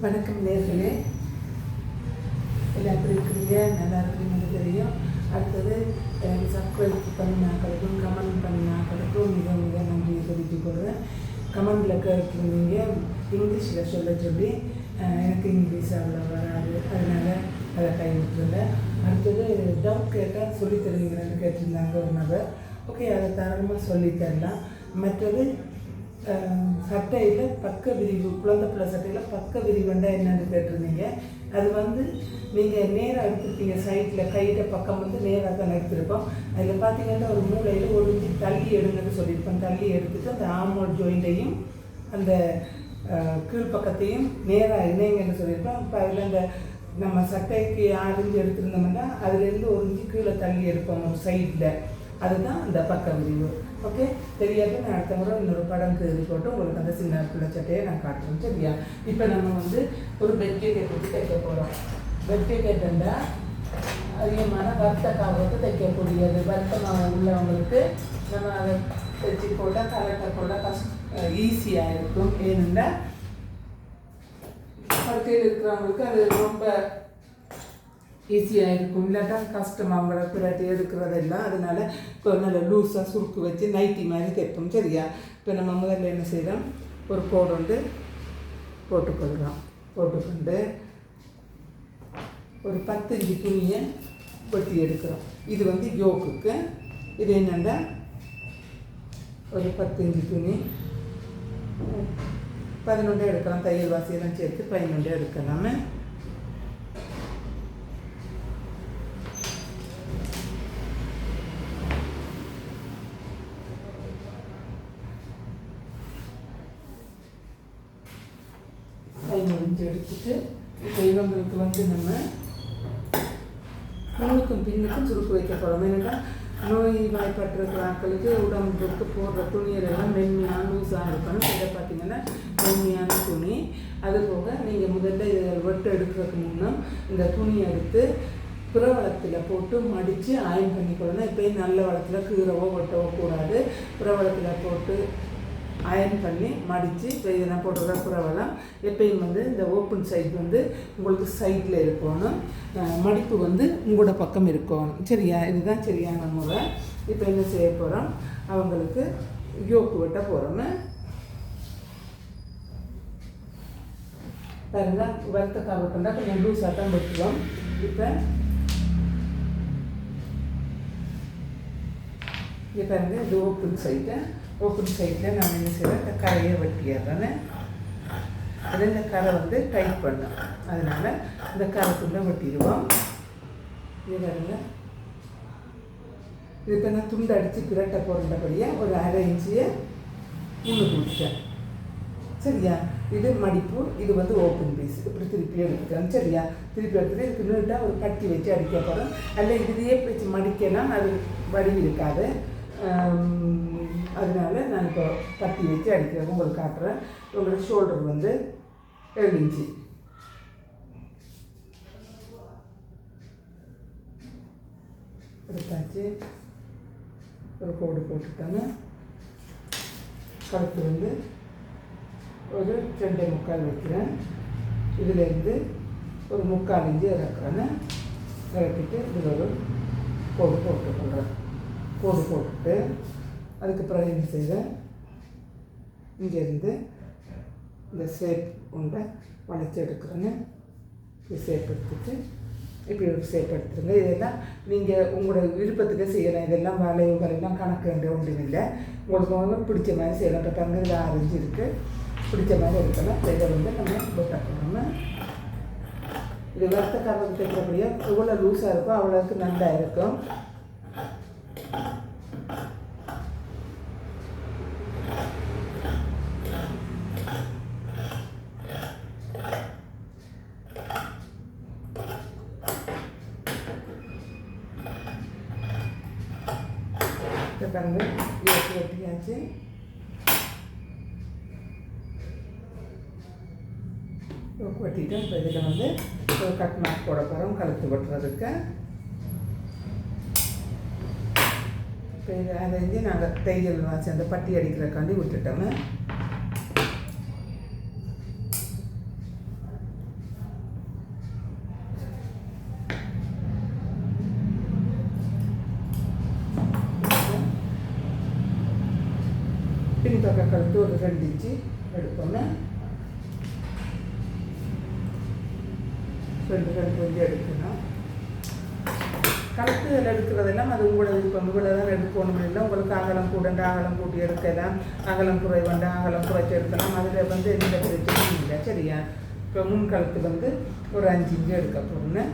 வணக்கம் நேர்களே. எல்லாம் இருக்கிறீங்க நல்லா இருக்கிறீங்கன்னு தெரியும். அடுத்தது எனக்கு சப்ஸ்கிரைப் பண்ணினாக்களுக்கும் கமெண்ட் பண்ணினாக்களுக்கும் மிக மிக நன்றியை தெரிவித்துக் கொள்கிறேன். கமெண்டில் கேட்டிருந்தீங்க. இங்கிலீஷில் சொல்ல சொல்லி எனக்கு இங்கிலீஷ் அவ்வளோ வராது. அதனால் அதை கைவிட்டுருந்தேன் அடுத்தது டவுட் கேட்டால் சொல்லித்தருவீங்களான்னு கேட்டிருந்தாங்க ஒரு நபர். ஓகே அதை தாராளமாக சொல்லித் தரலாம். மற்றது சட்டையில் பக்க விரிவு குழந்தை பிள்ளை சட்டையில் பக்க விரிவுண்டா என்னென்னு கேட்டிருந்தீங்க. அது வந்து நீங்கள் நேராக எடுத்துருப்பீங்க சைட்டில் கையிட்ட பக்கம் வந்து நேராக தான் எடுத்திருப்போம். அதில் பார்த்தீங்கன்னா ஒரு மூலையில் ஒரு தள்ளி எடுங்கன்னு சொல்லியிருப்போம். தள்ளி எடுத்துட்டு அந்த ஆமோல் ஜாயிண்டையும் அந்த கீழ்ப்பக்கத்தையும் நேராக இணைங்கன்னு சொல்லியிருப்போம். இப்போ அதில் அந்த நம்ம சட்டைக்கு ஆறு எடுத்திருந்தோம்னா அதுலேருந்து ஒரு கீழே தள்ளி எடுப்போம் ஒரு சைடில் அதுதான் அந்த பக்க விரிவு. ஓகே தெரியாது? நான் அடுத்த முறை இன்னொரு படம் தேதி போட்டு உங்களுக்கு அந்த சின்ன பிள்ளைச்சட்டையை நான் காட்டுறேன். சரியா? இப்போ நம்ம வந்து ஒரு பெட் ஜாக்கெட் தைக்க போகிறோம் பெட் இருந்தால் அதிகமான வர்த்த வந்து தைக்கக்கூடியது. வருத்தமாக உள்ளவங்களுக்கு நம்ம அதை தைச்சி போட்டால் கரெக்டாக போட்டால் கஷ்ட ஈஸியாக இருக்கும். ஏனென்றால் பட்டியல் இருக்கிறவங்களுக்கு அது ரொம்ப ஈஸியாக இருக்கும். இல்லாட்டா கஷ்டம் அவங்கள பிறட்டி எடுக்கிறதெல்லாம் அதனால் இப்போ நல்ல லூஸாக சுருக்கு வச்சு நைட்டி மாதிரி தைப்போம். சரியா? இப்போ நம்ம முதல்ல என்ன செய்கிறோம் ஒரு கோடு வந்து போட்டுக்கொள்கிறோம் போட்டுக்கொண்டு ஒரு பத்தஞ்சு துணியை வெட்டி எடுக்கிறோம். இது வந்து யோக்குக்கு. இது என்னென்னா ஒரு பத்து துணி. பதினொன்றே எடுக்கலாம். தையல் வாசியெல்லாம் சேர்த்து பதினொன்றே எடுக்கலாமே. முடிஞ்சு எடுத்துட்டு இப்போ இவங்களுக்கு வந்து நம்ம முன்னுக்கும் பின்னுக்கும் சுருக்கு வைக்க போகிறோம் என்னென்னா நோய் வாய்ப்பட்டிருக்கிற ஆட்களுக்கு உடம்புக்கு போடுற துணியெல்லாம் மென்மையான லூஸாக இருக்கணும். இதை பார்த்தீங்கன்னா மென்மையான துணி. அது போக நீங்கள் முதல்ல இதை வெட்டு எடுக்கிறதுக்கு முன்னும் இந்த துணி எடுத்து புறவளத்தில் போட்டு மடித்து ஆயம் பண்ணிக்கொள்ளணும் இப்போயும் நல்ல வளத்தில் கீரவோ ஒட்டவோ கூடாது. புறவளத்தில் போட்டு அயர்ன் பண்ணி மடித்து இப்போ இதை நான் போட்டுற புறவெல்லாம் எப்பயும் வந்து இந்த ஓப்பன் சைட் வந்து உங்களுக்கு சைடில் இருக்கணும். மடிப்பு வந்து உங்களோட பக்கம் இருக்கணும். சரியா? இதுதான் சரியான முறை. இப்போ என்ன செய்ய போகிறோம் அவங்களுக்கு யோக்கு வெட்ட போகிறோம் பாருங்க வறுத்த காவல் கொஞ்சம் லூஸாக தான் வெட்டுவோம். இப்போ இங்கே பாருங்க இது ஓப்பன் சைட்டை ஓப்பன் சைட்டில் நான் என்ன செய்வேன்? இந்த கரையை வெட்டிடுறேன் அது இந்த கரை வந்து டைட் பண்ணும். அதனால் இந்த கரைக்குள்ளே வெட்டிடுவோம். இதில் இது இப்போ நான் துண்டு அடித்து பிரட்டை போடுறபடியாக ஒரு அரை இன்ச்சியை உள்ளு கொடுத்தேன் சரியா? இது மடிப்பு இது வந்து ஓப்பன் பீஸ் இப்படி திருப்பி எடுத்துக்கலாம் சரியா? திருப்பி எடுத்துட்டு இதுக்கு நீட்டாக ஒரு கட்டி வச்சு அடிக்க போகிறோம் அல்ல இதுலேயே வச்சு மடிக்கலாம் அது வடிவு இருக்காது. அதனால நான் இப்போ பத்தி வச்சு அடிக்கிறேன். உங்களுக்கு காட்டுறேன். உங்களோட ஷோல்டர் வந்து ஏழு இன்ச்சு. எடுத்தாச்சு. ஒரு கோடு போட்டுட்டாங்க கழுத்து வந்து ஒரு ரெண்டே முக்கால் வைக்கிறேன். இதுலேருந்து ஒரு முக்கால் இஞ்சி இறக்குறேன்னு இறக்கிட்டு இதில் ஒரு கோடு போட்டுக்கொள்கிறேன். கோடு போட்டுட்டு அதுக்கு பிறகு என்ன செய்வேன் இங்கேருந்து இந்த ஷேப் உண்டை வளைச்சி எடுக்கிறேன்னு இப்படி ஷேப் எடுத்துட்டு இப்படி ஒரு ஷேப் எடுத்துருங்க. இதெல்லாம் நீங்கள் உங்களோட விருப்பத்துக்கு செய்யலாம். இதெல்லாம் வேலை எல்லாம் கணக்கு வேண்டிய ஒன்றும் இல்லை. உங்களுக்கு வந்து பிடிச்ச மாதிரி செய்யலாம். இப்போ பாருங்க இதில் ஆரஞ்சு இருக்குது பிடிச்ச மாதிரி எடுக்கலாம். இதை வந்து நம்ம போட்டா போடணும் இது வறுத்த காரணம் தைக்கிறபடியா எவ்வளோ லூஸாக இருக்கோ அவ்வளோக்கு நல்லா இருக்கும். இப்போ பாருங்க ஏற்றி வெட்டியாச்சு யோக்கு வெட்டிட்டு இப்போ இதில் வந்து ஒரு கட் மார்க் போட போகிறோம் கழுத்து வெட்டுறதுக்கு. இப்போ இதை அரைஞ்சி நாங்கள் தையல் வாசி அந்த பட்டி அடிக்கிறக்காண்டி விட்டுட்டோங்க பின்பக்க கழுத்து ஒரு ரெண்டு இன்ச்சு எடுத்தோன்னே ரெண்டு ரெண்டு வந்து எடுக்கணும் கழுத்துகள் எடுக்கிறதெல்லாம் அது உங்களோட விருப்பம் உங்களை தான் எடுக்கணும் இல்லை. உங்களுக்கு அகலம் கூடண்டு அகலம் கூட்டி எடுக்கலாம். அகலம் குறைவண்டு அகலம் குறைச்சி எடுக்கலாம். அதில் வந்து எந்த பிரச்சனையும் இல்லை. சரியா? இப்போ முன் கழுத்து வந்து ஒரு அஞ்சு இன்ச்சு எடுக்க போகணும்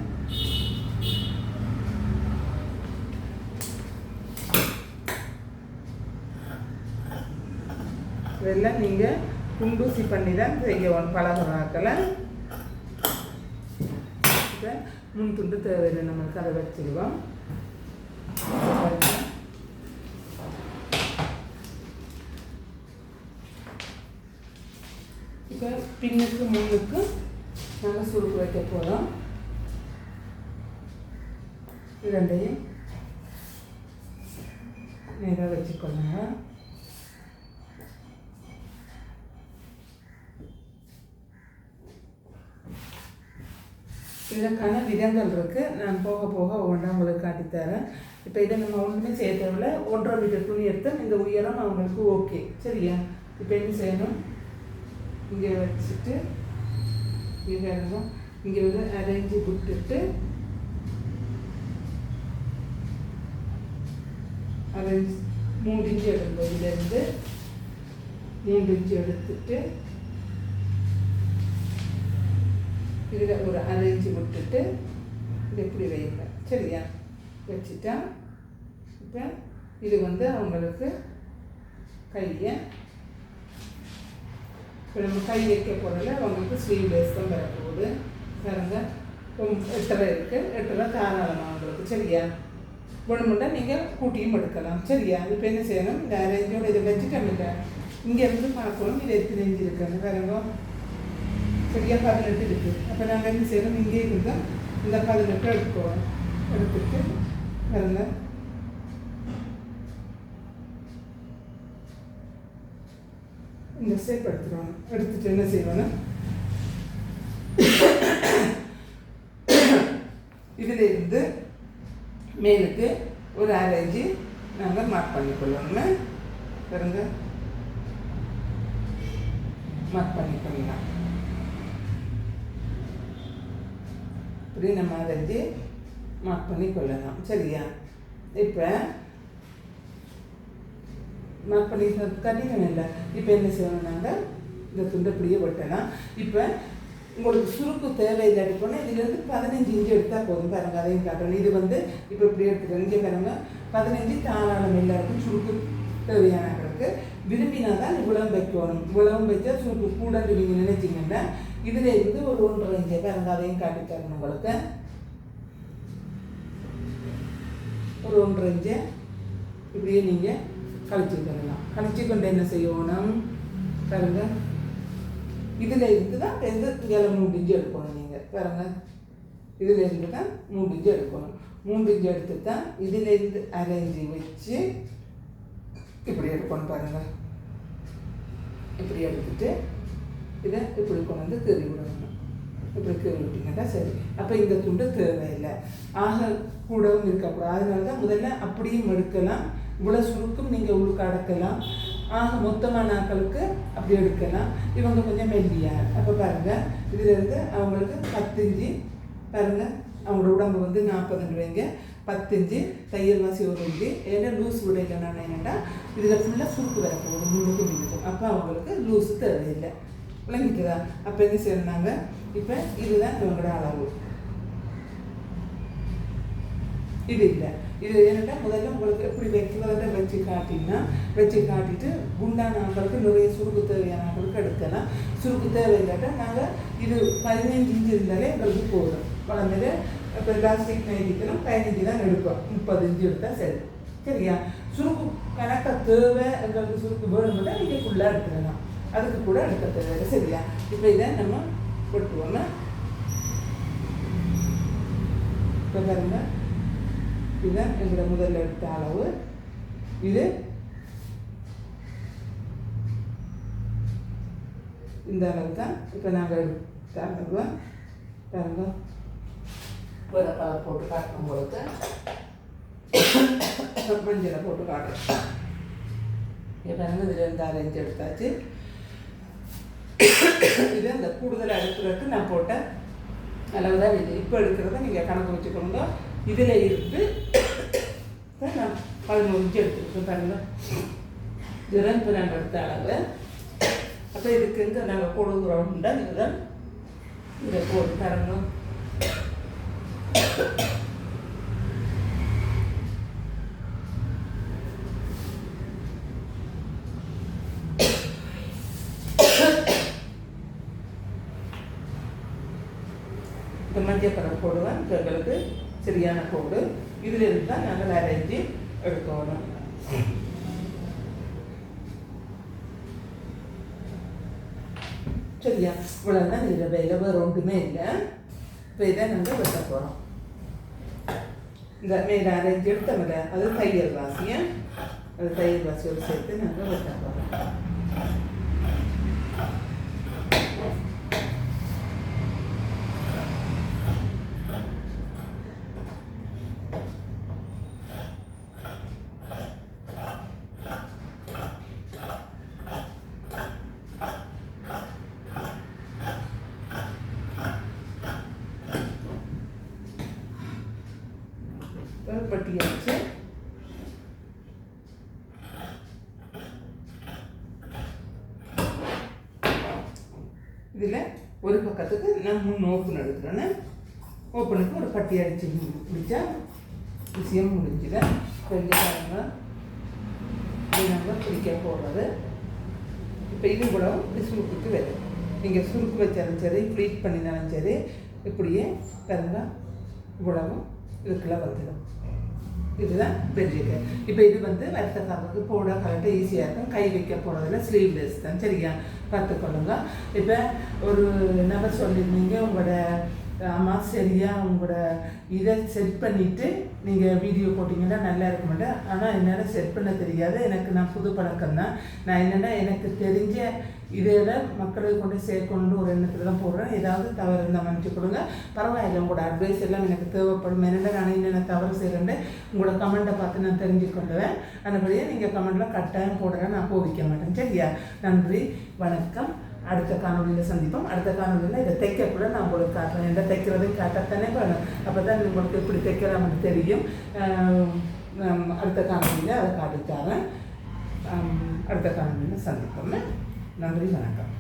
இதெல்லாம் நீங்கள் குண்டூசி பண்ணி தான் செய்ய பழகிறாக்களை இப்போ முன் துண்டு தேவையில்லை நம்மளுக்கு அதை வச்சுடுவோம். இப்போ பின்னுக்கு முன்னுக்கு நாங்கள் சுருக்கு வைக்க போகிறோம் இரண்டையும் நேராக வச்சுக்கொள்ளுங்க இதற்கான விதங்கள் இருக்குது நான் போக போக ஒவ்வொன்றா உங்களுக்கு காட்டித்தரேன். இப்போ இதை நம்ம ஒன்றுமே செய்ய தேவையில்ல. ஒன்றரை மீட்டர் துணி எடுத்து இந்த உயரம் அவங்களுக்கு ஓகே சரியா? இப்போ என்ன செய்யணும்? இங்கே வச்சுட்டு இங்கே இங்கே வந்து அரேஞ்சு விட்டுட்டு அரேஞ்ச் மூணு இன்ச்சு எடுக்கும் இதுலேருந்து மூன்று இன்ச்சு எடுத்துட்டு இதில் ஒரு அரை விட்டுட்டு இது இப்படி வைங்க சரியா? வச்சுட்டா இப்போ இது வந்து அவங்களுக்கு கையை இப்போ நம்ம கை வைக்க போகிறதில்ல அவங்களுக்கு ஸ்லீவ்லெஸ் தான் வரப்போகுது. பாருங்க. எட்டரை இருக்குது எட்டரை தாராளமாக அவங்களுக்கு சரியா? வேணுமுண்டா நீங்கள் கூட்டியும் எடுக்கலாம். சரியா? இப்போ என்ன செய்யணும்? இந்த அரேஞ்சோட இதை வச்சுட்டோம் இல்லை இங்கேருந்து பார்க்கணும். இது எத்தனை இன்ச்சு இருக்குன்னு. பாருங்க. பெரிய பதினெட்டு இருக்குது அப்போ நாங்கள் என்ன செய்யணும் இங்கே இருந்தால் இந்த பதினெட்டு எடுத்துக்குவோம் எடுத்துட்டு பாருங்க இந்த ஸ்டெப் எடுத்துருவாங்க எடுத்துட்டு என்ன செய்வாங்க இதிலிருந்து மேலுக்கு ஒரு அரைஞ்சி நாங்கள் மார்க் பண்ணிக்கொள்ளணுங்க பாருங்க. மார்க் பண்ணிக்கொள்ளலாம். இப்படி நம்ம அரைஞ்சி மார்க் பண்ணி கொள்ளலாம். சரியா? இப்போ மார்க் பண்ணி கட்டிக்கணும் இல்லை. இப்போ என்ன செய்யணும்னாங்க இந்த துண்டை இப்படியே வெட்டலாம் இப்போ உங்களுக்கு சுருக்கு தேவையில்லாட்டி போனால் இதுலேருந்து பதினஞ்சு இஞ்சி எடுத்தால் போதும் பாருங்க. அதையும் காட்டணும் இது வந்து இப்போ இப்படி எடுத்துக்கணும் இங்கே பாருங்க. பதினஞ்சு தாராளம் எல்லாருக்கும் சுருக்கு தேவையானவர்களுக்கு விரும்பினா தான் இவ்வளவு வைக்கணும் இவ்வளவு வச்சா சூட்டு கூட நீங்கள் நினைச்சிங்கன்னா இதில் இருந்து ஒரு ஒன்றரை இன்ச்சு பாருங்க அதையும் காட்டி தரணும் உங்களுக்கு. ஒரு ஒன்றரை இன்ச்சு இப்படியே நீங்கள் கழிச்சுக்கலாம் கழிச்சு கொண்டு என்ன செய்யணும்? பாருங்க. இதில் இருந்து தான் எந்த இங்கே மூணு இன்ச்சு எடுக்கணும் நீங்கள் பாருங்க. இதில் இருந்து தான் மூணு இன்ச்சு எடுக்கணும். மூணு இன்ச்சு எடுத்து தான் இதில் இருந்து அரைஞ்சி வச்சு இப்படி எடுக்கணும் பாருங்கள் இப்படி எடுத்துட்டு இதை இப்படி கொண்டு வந்து கீறி விடணும். இப்படி கீறி விட்டீங்கன்னா சரி. அப்போ இந்த துண்டு தேவையில்லை. ஆக கூடவும் இருக்கக்கூடாது. அதனால தான் முதல்ல அப்படியும் எடுக்கலாம். இவ்வளோ சுருக்கும் நீங்கள் உள்ளுக்கு அடக்கலாம். ஆக மொத்தமான ஆக்களுக்கு அப்படி எடுக்கலாம். இவங்க கொஞ்சம் மெல்லியா. அப்போ பாருங்கள் இதுலேருந்து அவங்களுக்கு பத்தஞ்சு பாருங்கள் அவங்களோட உடம்பு வந்து நாற்பது வைங்க. பத்தஞ்சு தையல் வாசி ஒரு இஞ்சு ஏன்னா லூஸ் விடையில நான் என்னென்னா இதில் ஃபுல்லாக சுருக்கு வர போகும் முன்னுக்கும் முன்னுக்கும் அப்போ அவங்களுக்கு லூஸ் தேவையில்லை விளங்கிக்குதா அப்போ என்ன செய்யறாங்க இப்போ இதுதான் இவங்களோட அளவு இது இல்லை இது என்னென்னா முதல்ல உங்களுக்கு எப்படி வைக்கிறத வச்சு காட்டினா வச்சு காட்டிட்டு குண்டான ஆக்களுக்கு நிறைய சுருக்கு தேவையான ஆக்களுக்கு எடுக்கலாம் சுருக்கு தேவை இல்லாட்டா நாங்கள் இது பதினைஞ்சு இன்ச்சு இருந்தாலே எங்களுக்கு போதும் குழந்தைல இப்போ பிளாஸ்டிக் நைட்டிக்கணும் பதினஞ்சு தான் எடுப்போம். முப்பது இஞ்சி எடுத்தால் சரி. சரியா? சுருக்கு கணக்காக தேவை எங்களுக்கு சுருக்கு வேணும்னா நீங்கள் ஃபுல்லாக எடுத்துக்கலாம். அதுக்கு கூட எடுக்க தேவை சரியா? இப்போ இதை நம்ம வெட்டுவோங்க இப்போ பாருங்க. இதுதான் எங்களோட முதல்ல எடுத்த அளவு. இது இந்த அளவு தான் இப்போ நாங்கள் எடுத்த அளவு. பாருங்க. வேறு கலர் போட்டு காட்டணும் உங்களுக்கு மஞ்சளை போட்டு காட்டணும். இப்போ பாருங்க இதில் இருந்து அரைஞ்சி எடுத்தாச்சு. இது அந்த கூடுதல் எடுக்கிறதுக்கு நான் போட்ட அளவு தான் இது. இப்போ எடுக்கிறத நீங்கள் கணக்கு வச்சுக்கோங்க. இதில் இருந்து நான் பதினோரு இன்ச்சு எடுத்துருக்கேன் பாருங்க. இதுதான் இப்போ நாங்கள் எடுத்த அளவு. அப்போ இதுக்கு எங்கே நாங்கள் கொடுக்குறோம் உண்டா இதுதான் இதை போட்டு தரணும் இந்த மஞ்சள் கலர் போடுவேன் இப்போ எங்களுக்கு சரியான கோடு. இதிலிருந்து தான் நாங்கள் அரைஞ்சி எடுக்கணும். சரியா? இவ்வளோதான் இதில் வேலை வேறு ஒன்றுமே இல்லை. இப்போ இதை நாங்கள் வெட்ட போகிறோம் இந்த மேலே அரேஞ்ச் எடுத்தோம்ல அது தையல் ராசியை அது தையல் ராசியோடு சேர்த்து நாங்கள் வெட்ட போகிறோம் பட்டியாச்சு இதில் ஒரு பக்கத்துக்கு நான் மூணு ஓப்பன் எடுக்கிறேன்னு. ஓப்பனுக்கு ஒரு பட்டி அடிச்சு பிடிச்சா விஷயம் முடிஞ்சுது. கொஞ்சம் நம்ம பிடிக்க போடுறது இப்போ இது கூட இப்படி சுருக்குக்கு வரும். நீங்கள் சுருக்கு வச்சாலும் சரி ப்ளீட் பண்ணினாலும் சரி இப்படியே கரெக்டாக இவ்வளவும் இதுக்குள்ளே வந்துடும். இதுதான் பெஞ்சுக்கு இப்போ இது வந்து வருத்தக்காரருக்கு போட கரெக்டாக ஈஸியாக இருக்கும். கை வைக்க போகிறதுல ஸ்லீவ்லெஸ் தான். சரியா? பார்த்துக்கொள்ளுங்க. இப்போ ஒரு நபர் சொல்லியிருந்தீங்க. உங்களோட அம்மா சரியாக உங்களோட இதை செட் பண்ணிவிட்டு நீங்கள் வீடியோ போட்டிங்கன்னா நல்லா இருக்க மாட்டேன் ஆனால் என்னால் செட் பண்ண தெரியாது. எனக்கு நான் புது பழக்கம் தான். நான் என்னென்னா எனக்கு தெரிஞ்ச இதில் மக்களுக்கு கொண்டு சேர்க்கணுன்ற ஒரு எண்ணத்தில் தான் போடுறேன். ஏதாவது தவறு இருந்தால் மன்னிச்சு கொடுங்க. பரவாயில்ல உங்களோட அட்வைஸ் எல்லாம் எனக்கு தேவைப்படும். என்னென்ன நான் என்னென்ன தவறு செய்கிறேன்னு உங்களோட கமெண்ட்டை பார்த்து நான் தெரிஞ்சுக்கொள்ளுவேன். அதுபடியே நீங்கள் கமெண்ட்டில் கட்டாயம் போடுறேன் நான் கோவிக்க மாட்டேன். சரியா? நன்றி. வணக்கம். அடுத்த காணொலியில் சந்திப்போம். அடுத்த காணொலியில் இதை தைக்கக்குள்ள நான் உங்களுக்கு காட்டுறேன் எந்த தைக்கிறதையும் காட்டத்தானே வேணும் அப்போ தான் உங்களுக்கு எப்படி தைக்கிறாமனு தெரியும். அடுத்த காணொலியில் அதை காட்டித்தாரேன். அடுத்த காணொலியில் சந்திப்போம். நன்றி வணக்கம்.